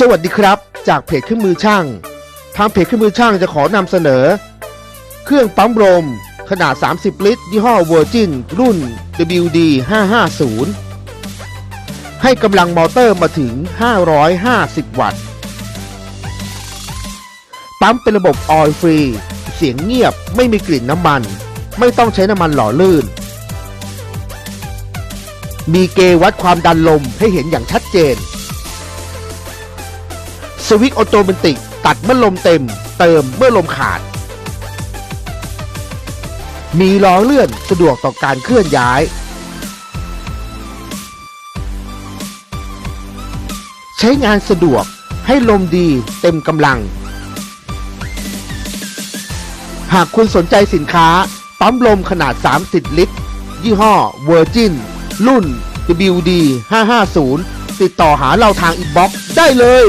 สวัสดีครับ จากเพจเครื่องมือช่าง ทางเพจเครื่องมือช่างจะขอนำเสนอ เครื่องปั๊มลมขนาด 30 ลิตร ยี่ห้อ Virgin รุ่น WD 550ให้กำลังมอเตอร์มาถึง 550 วัตต์ ปั๊มเป็นระบบออยล์ฟรี เสียงเงียบไม่มีกลิ่นน้ำมัน ไม่ต้องใช้น้ำมันหล่อลื่น มีเกวัดความดันลมให้เห็นอย่างชัดเจน สวิตออโตเมติก ตัดเมื่อลมเต็ม เติมเมื่อลมขาด มีล้อเลื่อนสะดวกต่อการเคลื่อนย้าย ใช้งานสะดวกให้ลมดีเต็มกำลัง หากคุณสนใจสินค้า ปั๊มลมขนาด 30 ลิตร ยี่ห้อ Virgin รุ่น WD 550ติดต่อหาเราทางอินบ็อกซ์ได้เลย